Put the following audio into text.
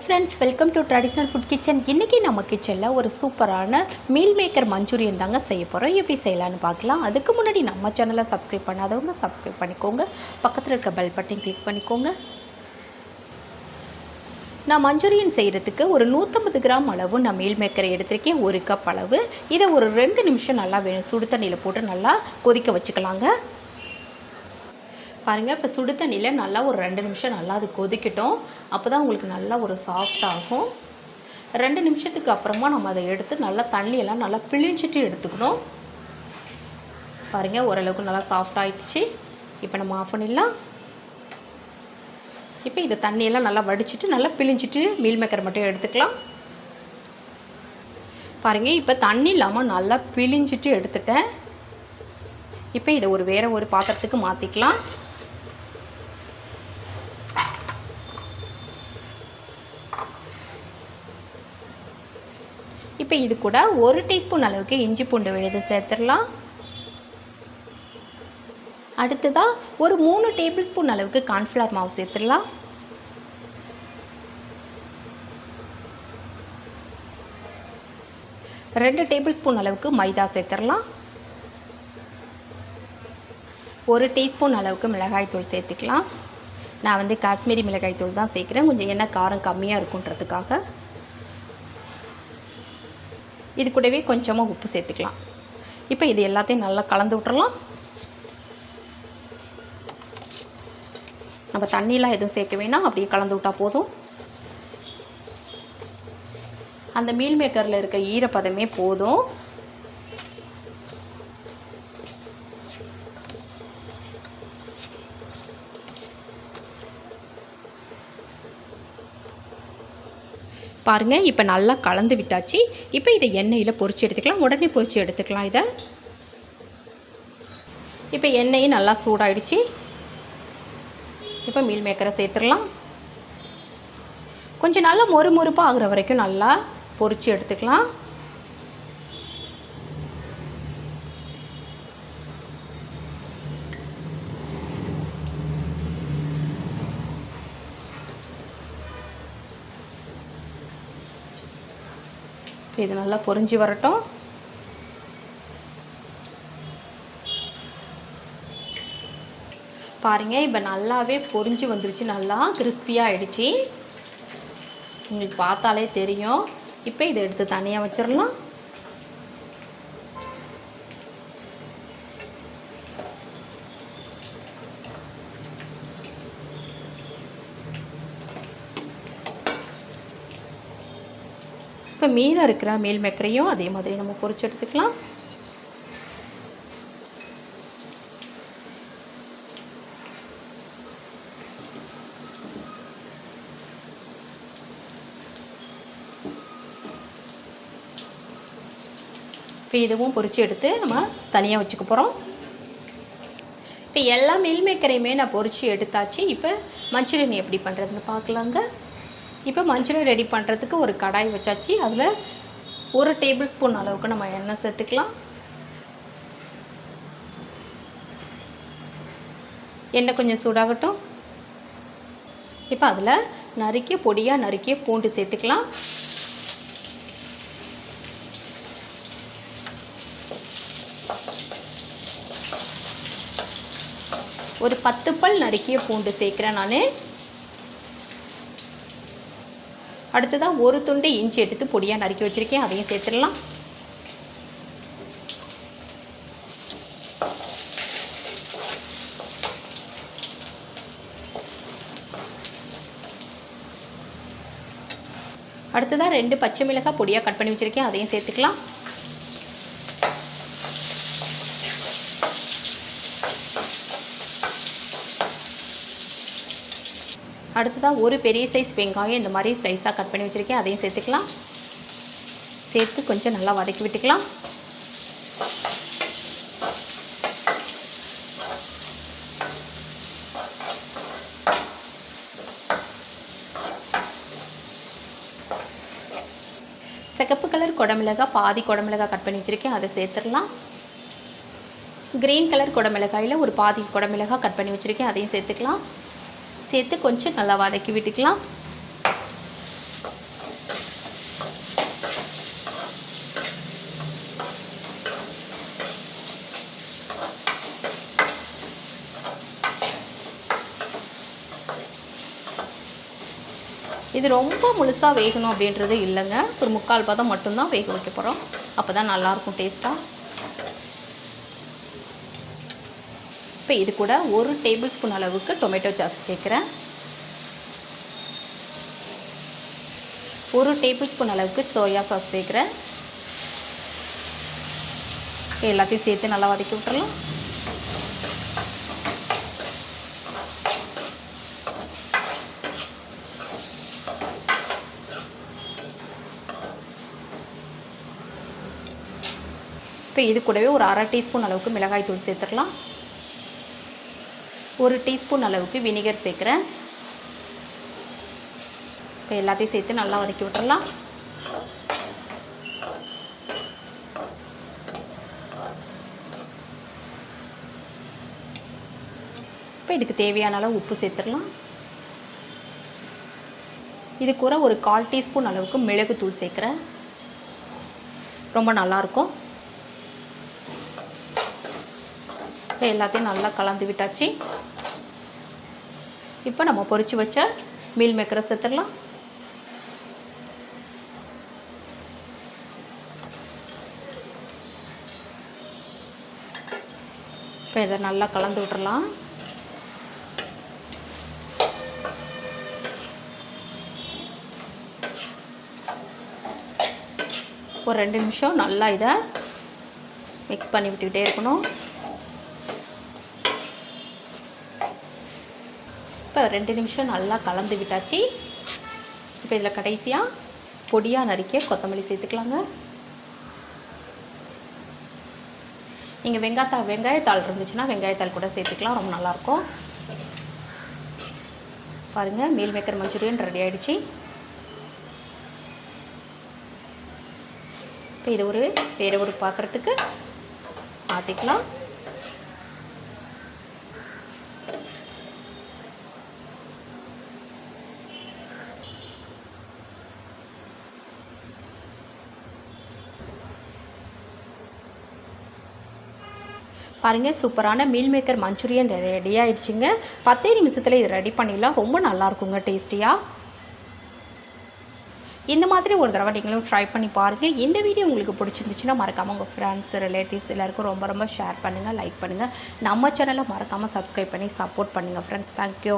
Friends welcome to traditional food kitchen இன்றைக்கி நம்ம கிச்சனில் ஒரு சூப்பரான மீல் மேக்கர் மஞ்சூரியன் தாங்க செய்ய போகிறோம் எப்படி செய்யலான்னு பார்க்கலாம். அதுக்கு முன்னாடி நம்ம சேனலை சப்ஸ்கிரைப் பண்ணாதவங்க சப்ஸ்கிரைப் பண்ணிக்கோங்க. பக்கத்தில் இருக்க பெல் பட்டன் கிளிக் பண்ணிக்கோங்க. நான் மஞ்சூரியன் செய்கிறதுக்கு ஒரு நூற்றம்பது கிராம் அளவு நான் மீல் மேக்கரை எடுத்திருக்கேன். ஒரு கப் அளவு. இதை ஒரு ரெண்டு நிமிஷம் நல்லா சுடு தண்ணியில் போட்டு நல்லா கொதிக்க வச்சுக்கலாங்க. பாருங்கள் இப்போ சுடு தண்ணியில் நல்லா ஒரு ரெண்டு நிமிஷம் நல்லா அது கொதிக்கட்டும். அப்போ தான் உங்களுக்கு நல்லா ஒரு சாஃப்ட் ஆகும். ரெண்டு நிமிஷத்துக்கு அப்புறமா நம்ம அதை எடுத்து நல்லா தண்ணியெல்லாம் நல்லா பிழிஞ்சிட்டு எடுத்துக்கணும். பாருங்கள் ஓரளவுக்கு நல்லா சாஃப்ட் ஆகிடுச்சு இப்போ நம்ம ஆஃப் பண்ணிடலாம். இப்போ இந்த தண்ணியெல்லாம் நல்லா வடிச்சிட்டு நல்லா பிழிஞ்சிட்டு மீல் மேக்கர் மட்டும் எடுத்துக்கலாம். பாருங்கள் இப்போ தண்ணி இல்லாமல் நல்லா பிழிஞ்சிட்டு எடுத்துட்டேன். இப்போ இதை ஒரு வேறு ஒரு பாத்திரத்துக்கு மாற்றிக்கலாம் இப்போ இது கூட ஒரு டீஸ்பூன் அளவுக்கு இஞ்சி பூண்டு விழுது சேர்த்துடலாம். அடுத்ததாக ஒரு மூணு டேபிள் ஸ்பூன் அளவுக்கு கார்ன்ஃப்ளவர் மாவு சேர்த்துடலாம். ரெண்டு டேபிள் ஸ்பூன் அளவுக்கு மைதா சேர்த்துடலாம். ஒரு டீஸ்பூன் அளவுக்கு மிளகாய்த்தூள் சேர்த்துக்கலாம். நான் வந்து காஷ்மீரி மிளகாய்த்தூள் தான் சேர்க்குறேன். கொஞ்சம் என்ன காரம் கம்மியாக இருக்குன்றதுக்காக இது கூடவே கொஞ்சமாக உப்பு சேர்த்துக்கலாம். இப்போ இது எல்லாத்தையும் நல்லா கலந்து விட்டுறலாம். நம்ம தண்ணியெலாம் எதுவும் சேர்க்க வேணாம். அப்படியே கலந்து விட்டால் போதும். அந்த மீல் மேக்கரில் இருக்க ஈரப்பதமே போதும். பாருங்கள் இப்போ நல்லா கலந்து விட்டாச்சு. இப்போ இதை எண்ணெயில் பொறிச்சு எடுத்துக்கலாம். உடனே பொறிச்சு எடுத்துக்கலாம் இதை. இப்போ எண்ணெயும் நல்லா சூடாயிடுச்சு. இப்போ மீல் மேக்கரை சேர்த்துடலாம். கொஞ்சம் நல்லா மொறு மொறுப்பாக ஆகிற வரைக்கும் நல்லா பொறிச்சு எடுத்துக்கலாம். இது நல்லா பொரிஞ்சு வரட்டும். பாருங்க இப்போ நல்லாவே பொரிஞ்சு வந்துருச்சு நல்லா கிறிஸ்பியாக ஆயிடுச்சு. உங்களுக்கு பார்த்தாலே தெரியும். இப்போ இதை எடுத்து தனியாக வச்சிடலாம். இப்போ மீதம் இருக்கிற மீல் மேக்கரையும் அதே மாதிரி நம்ம பொரிச்சு எடுத்துக்கலாம். இப்போ இதுவும் பொரிச்சு எடுத்து நம்ம தனியாக வச்சுக்க போகிறோம் இப்போ எல்லா மீல் மேக்கரையுமே நான் பொரிச்சு எடுத்தாச்சு. இப்போ மஞ்சூரியன் எப்படி பண்ணுறதுன்னு பார்க்கலாங்க. இப்போ மஞ்சூரியன் ரெடி பண்ணுறதுக்கு ஒரு கடாய் வச்சாச்சு. அதில் ஒரு டேபிள் ஸ்பூன் அளவுக்கு நம்ம எண்ணெய் சேர்த்துக்கலாம். எண்ணெய் கொஞ்சம் சூடாகட்டும். இப்போ அதில் நறுக்கிய பொடியாக நறுக்கிய பூண்டு சேர்த்துக்கலாம். ஒரு பத்து பல் நறுக்கிய பூண்டு சேர்க்குறேன் நான். அடுத்ததாக ஒரு துண்டு இஞ்சி எடுத்து பொடியாக நறுக்கி வச்சுருக்கேன். அதையும் சேர்த்துடலாம். அடுத்ததாக ரெண்டு பச்சை மிளகாய் பொடியாக கட் பண்ணி வச்சுருக்கேன். அதையும் சேர்த்துக்கலாம். அடுத்ததாக ஒரு பெரிய சைஸ் வெங்காயம் இந்த மாதிரி ஸ்லைஸாக கட் பண்ணி வச்சுருக்கேன். அதையும் சேர்த்துக்கலாம். சேர்த்து கொஞ்சம் நல்லா வதக்கி விட்டுக்கலாம். சிகப்பு கலர் குடமிளகாய் பாதி குடமிளகாய் கட் பண்ணி வச்சுருக்கேன். அதை சேர்த்துடலாம். க்ரீன் கலர் குடமிளகாயில் ஒரு பாதி குடமிளகாய் கட் பண்ணி வச்சுருக்கேன். அதையும் சேர்த்துக்கலாம். சேர்த்து கொஞ்சம் நல்லா வதக்கி விட்டுக்கலாம். இது ரொம்ப முழுசாக வேகணும் அப்படின்றது இல்லைங்க. ஒரு முக்கால் பதம் மட்டும்தான் வேக வைக்க போகிறோம் அப்போ தான் நல்லாயிருக்கும் டேஸ்ட்டாக இப்போ இது கூட ஒரு டேபிள் ஸ்பூன் அளவுக்கு டொமேட்டோ சாஸ் சேர்க்குறேன். ஒரு டேபிள் ஸ்பூன் அளவுக்கு சோயா சாஸ் சேர்க்குறேன். எல்லாத்தையும் சேர்த்து நல்லா வதக்கி விட்டுறலாம். இப்போ இது கூடவே ஒரு அரை டீஸ்பூன் அளவுக்கு மிளகாய் தூள் சேர்த்துக்கலாம் ஒரு டீஸ்பூன் அளவுக்கு வினிகர் சேர்க்குறேன். இப்போ எல்லாத்தையும் சேர்த்து நல்லா வதக்கி விட்டுறலாம். இப்போ இதுக்கு தேவையான அளவு உப்பு சேர்த்துடலாம். இது கூட ஒரு கால் டீஸ்பூன் அளவுக்கு மிளகுத்தூள் சேர்க்குறேன். ரொம்ப நல்லாயிருக்கும். இப்போ எல்லாத்தையும் நல்லா கலந்து விட்டாச்சு. இப்போ நம்ம பொறிச்சு வச்ச மீல் மேக்கரை சேர்த்துடலாம் இப்போ இதை நல்லா கலந்து விட்டுறலாம் ஒரு ரெண்டு நிமிஷம் நல்லா இதை மிக்ஸ் பண்ணி விட்டுக்கிட்டே இருக்கணும். இப்போ ரெண்டு நிமிஷம் நல்லா கலந்து விட்டாச்சு. இப்போ இதில் கடைசியாக பொடியாக நறுக்கிய கொத்தமல்லி சேர்த்துக்கலாங்க. நீங்கள் வெங்காயத்தா வெங்காயத்தாள் இருந்துச்சுன்னா வெங்காயத்தாள் கூட சேர்த்துக்கலாம் ரொம்ப நல்லாயிருக்கும். பாருங்கள் மீல் மேக்கர் மஞ்சூரியன் ரெடி ஆகிடுச்சு இப்போ இது ஒரு வேறு ஒரு பாத்திரத்துக்கு மாற்றிக்கலாம் பாருங்கள் சூப்பரான மீல் மேக்கர் மஞ்சூரியன் ரெடி ஆகிடுச்சிங்க பத்தே நிமிஷத்தில் இது ரெடி பண்ணிடலாம். ரொம்ப நல்லாயிருக்குங்க டேஸ்டியாக இந்த மாதிரி ஒரு தடவை நீங்களும் ட்ரை பண்ணி பாருங்கள் இந்த வீடியோ உங்களுக்கு பிடிச்சிருந்துச்சுன்னா மறக்காமல் உங்கள் ஃப்ரெண்ட்ஸ் ரிலேட்டிவ்ஸ் எல்லாருக்கும் ரொம்ப ரொம்ப ஷேர் பண்ணுங்கள் லைக் பண்ணுங்கள் நம்ம சேனலை மறக்காமல் சப்ஸ்கிரைப் பண்ணி சப்போர்ட் பண்ணுங்கள் ஃப்ரெண்ட்ஸ் தேங்க்யூ